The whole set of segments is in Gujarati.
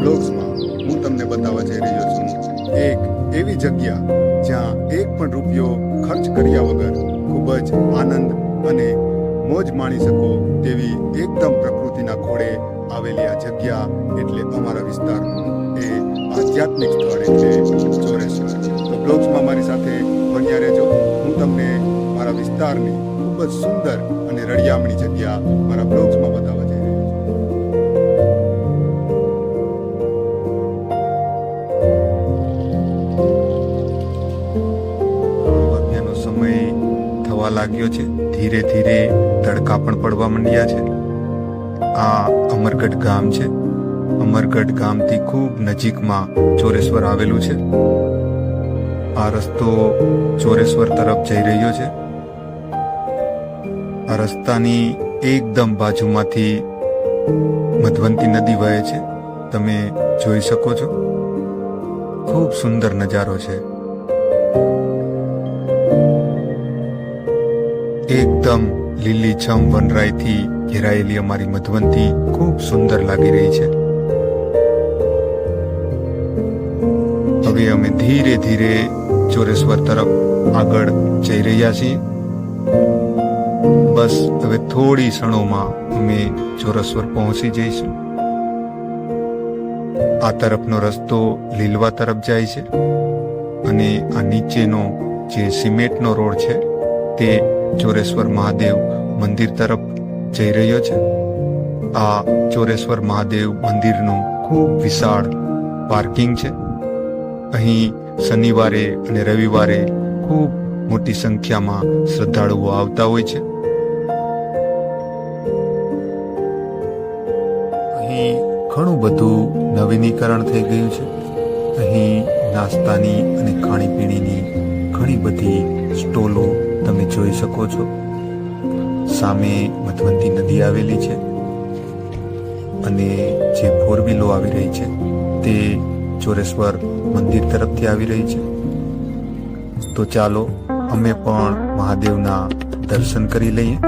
બ્લોગ્સમાં હું તમને બતાવવા જઈ રહ્યો છું. એક એવી જગ્યા જ્યાં એક પણ રૂપિયો ખર્ચ કર્યા વગર ખૂબ જ આનંદ અને મોજ માણી શકો તેવી એકદમ પ્રકૃતિના ખોળે આવેલી આ જગ્યા એટલે અમારા વિસ્તારનું એ આધ્યાત્મિક સ્થળ એટલે ચોરેશ્વર તો બ્લોગ્સમાં મારી સાથે બન્યા રહેજો. હું તમને મારા વિસ્તારની ખૂબ જ સુંદર અને રળિયામણી જગ્યા મારા બ્લોગ્સમાં બતાવવા જઈ થવા લાગ્યો છે. ધીરે ધીરે તડકા પણ પડવા માંડ્યા છે. આ અમરગઢ ગામ છે. અમરગઢ ગામથી ખૂબ નજીકમાં ચોરેશ્વર આવેલું છે. આ રસ્તો ચોરેશ્વર તરફ જઈ રહ્યો છે. આ રસ્તાની એકદમ બાજુમાંથી મધવંતી નદી વહે છે. તમે જોઈ શકો છો. ખૂબ સુંદર નજારો છે. એકદમ લીલીછમ વનરાઈથી ઘેરાયેલી અમારી મધવંતી ખૂબ સુંદર લાગી રહી છે. હવે અમે ધીરે ધીરે ચોરેશ્વર તરફ આગળ જઈ રહ્યા છીએ. બસ હવે થોડી ક્ષણોમાં અમે ચોરેશ્વર પહોંચી જઈશું. આ તરફનો રસ્તો લીલવા તરફ જાય છે અને આ નીચેનો જે સિમેન્ટનો રોડ છે તે ચોરેશ્વર મહાદેવ મંદિર તરફ જઈ રહ્યો છે. આ ચોરેશ્વર મહાદેવ મંદિરનું ખૂબ વિશાળ પાર્કિંગ છે. અહીં શનિવારે અને રવિવારે ખૂબ મોટી સંખ્યામાં શ્રદ્ધાળુઓ આવતા હોય છે. અહીં ઘણું બધું નવીનીકરણ થઈ ગયું છે. અહીં નાસ્તાની અને ખાણીપીણીની ઘણી બધી સ્ટોલો તમે જોઈ શકો છો. સામે મધવંતી નદી આવેલી છે અને જે ફોર વ્હીલો આવી રહી છે તે ચોરેશ્વર મંદિર તરફથી આવી રહી છે. તો ચાલો અમે પણ મહાદેવના દર્શન કરી લઈએ.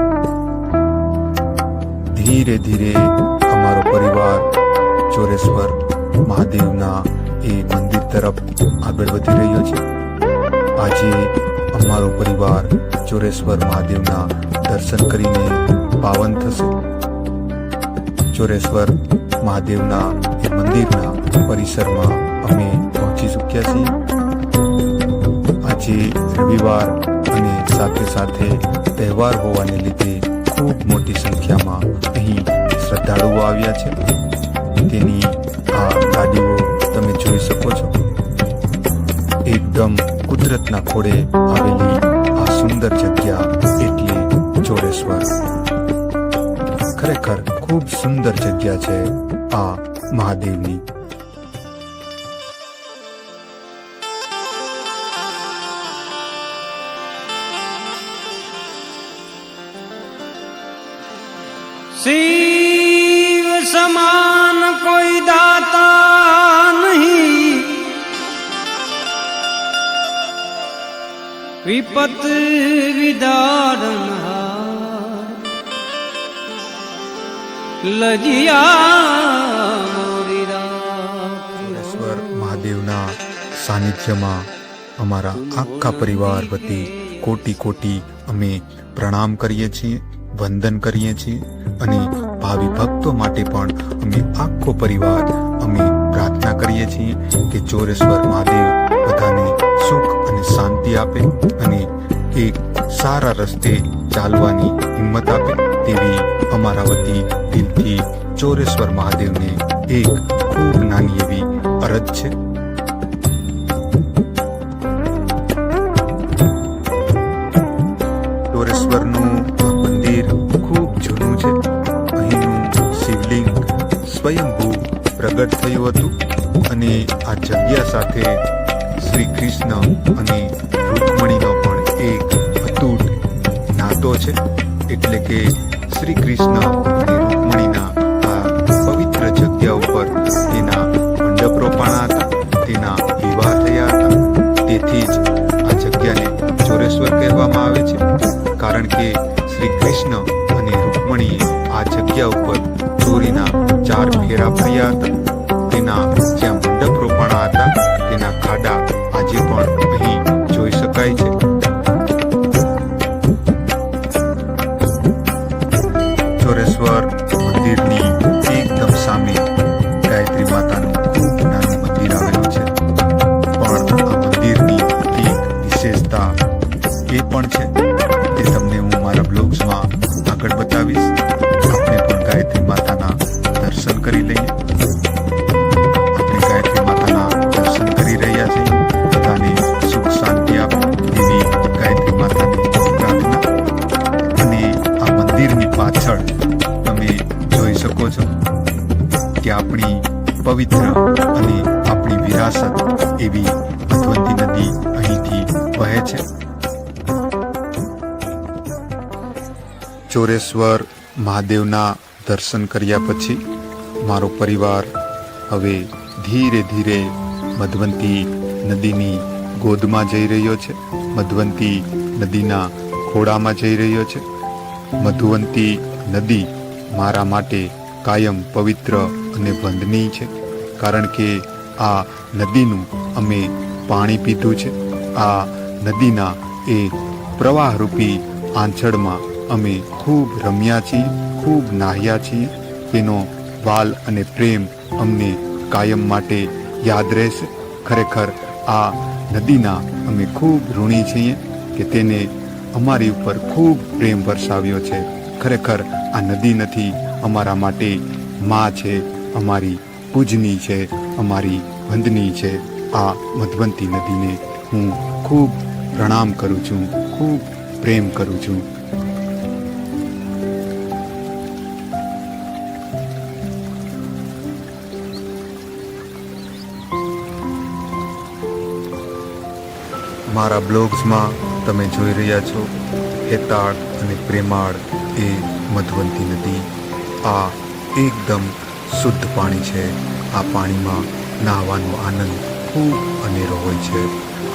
ધીરે ધીરે અમારો પરિવાર ચોરેશ્વર મહાદેવના એ મંદિર તરફ આગળ વધી રહ્યો છે. આજે અમારો પરિવાર ચોરેશ્વર મહાદેવના દર્શન કરીને પાવન થશે. ચોરેશ્વર મહાદેવના એ મંદિરના પરિસરમાં અમે પહોંચી ચૂક્યા છીએ. આજે રવિવાર અને સાથે સાથે તહેવાર હોવાને લીધે ખૂબ મોટી સંખ્યામાં અહીં શ્રદ્ધાળુઓ આવ્યા છે. તેની આ ગાડીઓ તમે જોઈ શકો છો. એકદમ કુદરતના ખોળે આવેલી આ સુંદર જગ્યા એટલે ચોરેશ્વર. ખરેખર ખૂબ સુંદર જગ્યા છે આ મહાદેવની. શિવ વિપત વિદારણ લજિયા મોરી રાખ. ચોરેશ્વર મહાદેવના સાનિધ્યમાં અમારા આખા પરિવાર વતી કોટી કોટી અમે પ્રણામ કરીએ છીએ, વંદન કરીએ છીએ અને ભાવિ ભક્તો માટે પણ અમે આખો પરિવાર અમે પ્રાર્થના કરીએ છીએ કે ચોરેશ્વર મહાદેવ અને આપે અને એક સારા રસ્તે ચાલવાની હિંમત આપે તેવી અમારા વતી દિલથી ચોરેશ્વર મહાદેવને એક ખૂબ નાની એવી અરજ છે. ચોરેશ્વરનું મંદિર ખૂબ જૂનું છે. અહીંનું શિવલિંગ સ્વયંભૂ પ્રગટ થયું હતું અને આ જગ્યા સાથે શ્રી કૃષ્ણ અને રૂકમણીનો પણ એક અતૂટ નાતો છે. એટલે કે શ્રી કૃષ્ણ અને રૂકમણીના આ પવિત્ર જગ્યા ઉપર તેના મંડપ રોપાણા હતા. તેના વિવાહ થયા હતા. તેથી જ આ જગ્યાને ચોરેશ્વર કહેવામાં આવે છે. કારણ કે શ્રી કૃષ્ણ અને રૂકમણીએ આ જગ્યા ઉપર ચોરીના ચાર ફેરા ફર્યા હતા. પાછળ તમે જોઈ શકો છો કે આપણી પવિત્ર અને આપણી વિરાસત એવી ભગવતી નદી અહીંથી વહે છે. ચોરેશ્વર મહાદેવના દર્શન કર્યા પછી મારો પરિવાર હવે ધીરે ધીરે મધવંતી નદીની ગોદમાં જઈ રહ્યો છે. મધવંતી નદીના ખોડામાં જઈ રહ્યો છે. મધુવંતી નદી મારા માટે કાયમ પવિત્ર અને વંદનીય છે, કારણ કે આ નદીનું અમે પાણી પીધું છે. આ નદીના એ પ્રવાહરૂપી આંચળમાં અમે ખૂબ રમ્યા છીએ, ખૂબ નાહ્યા છીએ. તેનો વાલ અને પ્રેમ અમને કાયમ માટે યાદ રહેશે. ખરેખર આ નદીના અમે ખૂબ ઋણી છીએ કે તેને અમારી ઉપર ખૂબ પ્રેમ વરસાવ્યો છે. ખરેખર આ નદી નથી, અમારા માટે માં છે, અમારી પૂજની છે, અમારી વંદની છે. આ મધવંતી નદીને હું ખૂબ પ્રણામ કરું છું, ખૂબ પ્રેમ કરું છું. મારા બ્લોગ્સમાં તમે જોઈ રહ્યા છો, હેતાળ અને પ્રેમાળ એ મધવંતી નદી. આ એકદમ શુદ્ધ પાણી છે. આ પાણીમાં નાહવાનો આનંદ ખૂબ અનેરો હોય છે.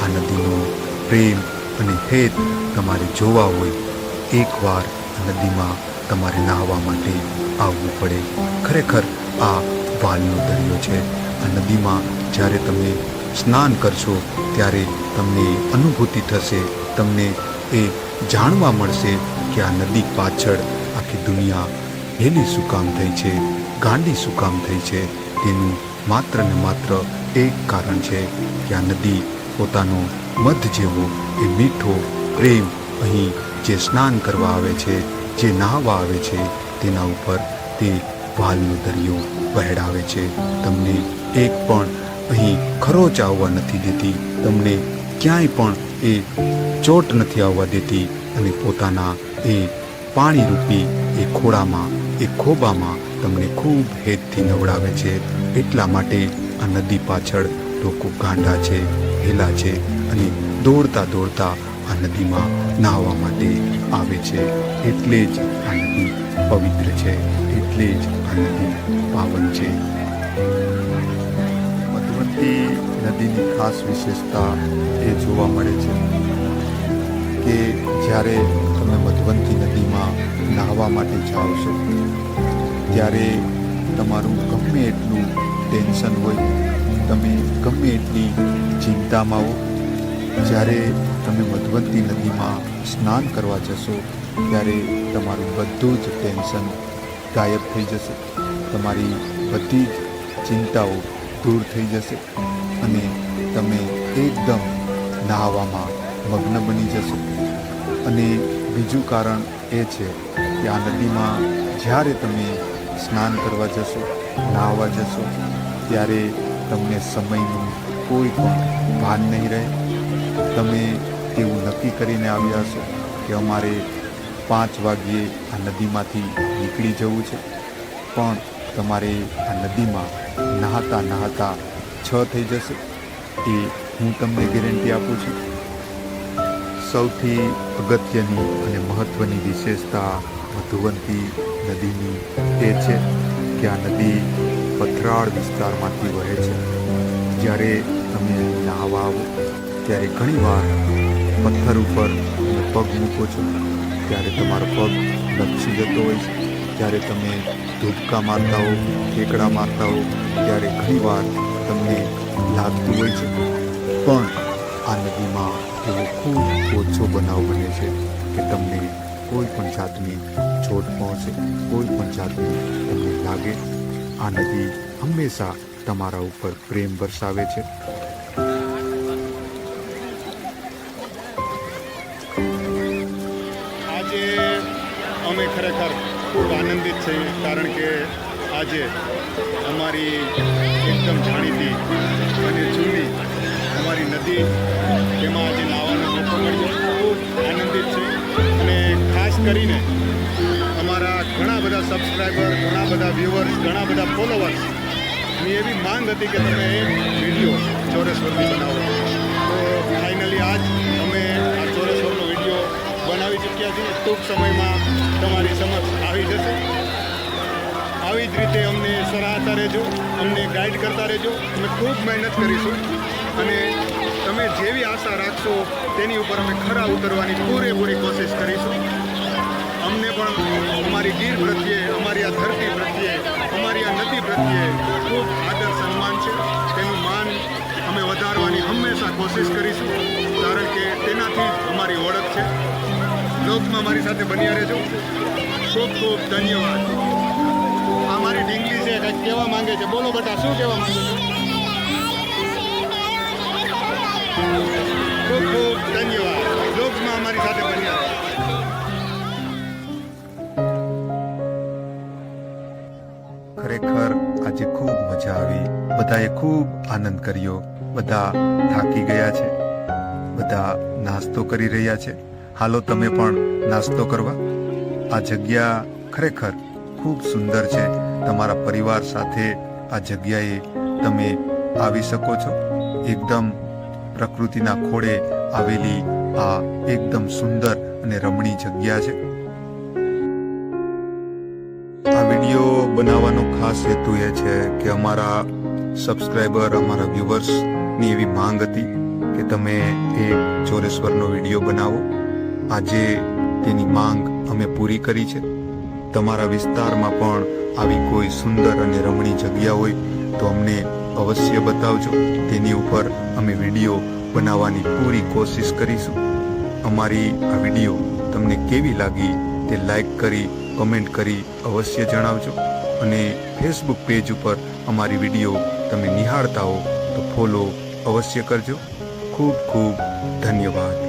આ નદીનો પ્રેમ અને હેત તમારે જોવા હોય. એકવાર નદીમાં તમારે નાહવા માટે આવવું પડે. ખરેખર આ વાલનો દરિયો છે. આ નદીમાં જ્યારે તમે સ્નાન કરશો, ત્યારે તમને અનુભૂતિ થશે તમને એ જાણવા મળશે કે આ નદી પાછળ આખી દુનિયા હેલી શું કામ થઈ છે, ગાંડી શું કામ થઈ છે, તેનું માત્ર ને માત્ર એક કારણ છે કે આ નદી પોતાનો મધ જેવો એ મીઠો પ્રેમ અહીં જે સ્નાન કરવા આવે છે, જે નહાવા આવે છે, તેના ઉપર તે વાલનો દરિયો વહેડાવે છે. તમને એક પણ અહીં ખરોચ આવવા નથી દેતી, તમને ક્યાંય પણ એ ચોટ નથી આવવા દેતી અને પોતાના એ પાણીરૂપી એ ખોળામાં, એ ખોબામાં તમને ખૂબ હેતથી નવડાવે છે. એટલા માટે આ નદી પાછળ લોકો ગાંડા છે, હેલા છે અને દોડતા દોડતા આ નદીમાં નાહવા માટે આવે છે. એટલે જ આ નદી પવિત્ર છે, એટલે જ આ નદી પાવન છે. નદીની ખાસ વિશેષતા એ જોવા મળે છે કે જ્યારે તમે મધવંતી નદીમાં નાહવા માટે જાઓ છો, ત્યારે તમારું ગમે એટલું ટેન્શન હોય, તમે ગમે એટલી ચિંતામાં હો, જ્યારે તમે મધવંતી નદીમાં સ્નાન કરવા જશો, ત્યારે તમારું બધું જ ટેન્શન ગાયબ થઈ જશે, તમારી બધી જ ચિંતાઓ દૂર થઈ જશે અને તમે એકદમ નહાવામાં મગ્ન બની જશો. અને બીજું કારણ એ છે કે આ નદીમાં જ્યારે તમે સ્નાન કરવા જશો, નહાવા જશો, ત્યારે તમને સમયનું કોઈ પણ ભાન નહીં રહે. તમે એવું નક્કી કરીને આવ્યા છો કે અમારે પાંચ વાગ્યે આ નદીમાંથી નીકળી જવું છે. પણ તમારે આ નદીમાં નહાતા નહાતા છ થઈ જશે. એ હું તમને ગેરંટી આપું છું. સૌથી અગત્યની અને મહત્ત્વની વિશેષતા મધુવંતી નદીની એ છે કે આ નદી પથરાળ વિસ્તારમાંથી વહે છે. જ્યારે તમે નાહવા આવો ત્યારે ઘણીવાર પથ્થર ઉપર પગ મૂકો છો, ત્યારે તમારો પગ લપસી જતો હોય છે. ત્યારે તમે ધૂપકા મારતા હો, ઠેકડા મારતા હો, ત્યારે ઘણીવાર તમને લાગતું હોય છે. પણ આ નદીમાં એવો ખૂબ ઓછો બનાવ બને છે કે તમને કોઈ પણ જાતની ચોટ પહોંચે, કોઈ પણ જાતની તમને લાગે. આ નદી હંમેશા તમારા ઉપર પ્રેમ વરસાવે છે. આજે અમે ખરેખર ખૂબ આનંદિત છીએ, કારણ કે આજે અમારી એકદમ જાણીતી અને જૂની અમારી નદી તેમાં આજે નાહવાનો મોકો મળ્યો આનંદિત છે. અને ખાસ કરીને અમારા ઘણા બધા સબસ્ક્રાઈબર ઘણા બધા વ્યુઅર્સ ઘણા બધા ફોલોવર્સની એવી માંગ હતી કે તમે એ વીડિયો ચોરેશ્વરની બનાવો. તો ફાઇનલી આજ અમે આ ચોરેશ્વરનો વીડિયો બનાવી ચૂક્યા છીએ. ટૂંક સમયમાં તમારી સમક્ષ આવી જશે. આવી જ રીતે અમને સરાહતા રહેજો, અમને ગાઈડ કરતા રહેજો. અમે ખૂબ મહેનત કરીશું અને તમે જેવી આશા રાખશો તેની ઉપર અમે ખરા ઉતરવાની પૂરેપૂરી કોશિશ કરીશું. અમને પણ અમારી ગીર પ્રત્યે, અમારી આ ધરતી પ્રત્યે, અમારી આ નદી પ્રત્યે ખૂબ આદર સન્માન છે. તેનું માન અમે વધારવાની હંમેશા કોશિશ કરીશું, કારણ કે તેનાથી અમારી ઓળખ છે. લોકમાં મારી સાથે બન્યા રહેજો. ખૂબ ખૂબ ધન્યવાદ. આ મારી ઢીંગલી છે, કંઈક કહેવા માંગે છે. બોલો બટા, શું કહેવા માંગે છે? ખૂબ ખૂબ ધન્યવાદ. લોકમાં અમારી સાથે બન્યા ખરેખર આજે ખૂબ મજા આવી. બધાએ ખૂબ આનંદ કર્યો. બધા થાકી ગયા છે. બધા નાસ્તો કરી રહ્યા છે. હાલો, તમે પણ નાસ્તો કરવા. આ જગ્યા ખરેખર ખૂબ સુંદર છે. તમારા પરિવાર સાથે આ જગ્યાએ તમે આવી શકો છો. એકદમ પ્રકૃતિના ખોળે આવેલી આ એકદમ સુંદર અને રમણીય જગ્યા છે. આ વીડિયો બનાવવાનો ખાસ હેતુ એ છે કે અમારા સબસ્ક્રાઈબર અમારા વ્યૂવર્સની એવી માંગ હતી કે તમે એક ચોરેશ્વરનો વીડિયો બનાવો. આજે તેની માંગ અમે પૂરી કરી છે. તમારા વિસ્તારમાં પણ આવી કોઈ સુંદર અને રમણીય જગ્યા હોય તો અમને અવશ્ય બતાવજો. તેની ઉપર અમે વીડિયો બનાવવાની પૂરી કોશિશ કરીશું. અમારી આ વીડિયો તમને કેવી લાગી તે લાઈક કરી, કમેન્ટ કરી અવશ્ય જણાવજો. અને ફેસબુક પેજ ઉપર અમારી વીડિયો તમે નિહાળતા હો તો ફોલો અવશ્ય કરજો. ખૂબ ખૂબ ધન્યવાદ.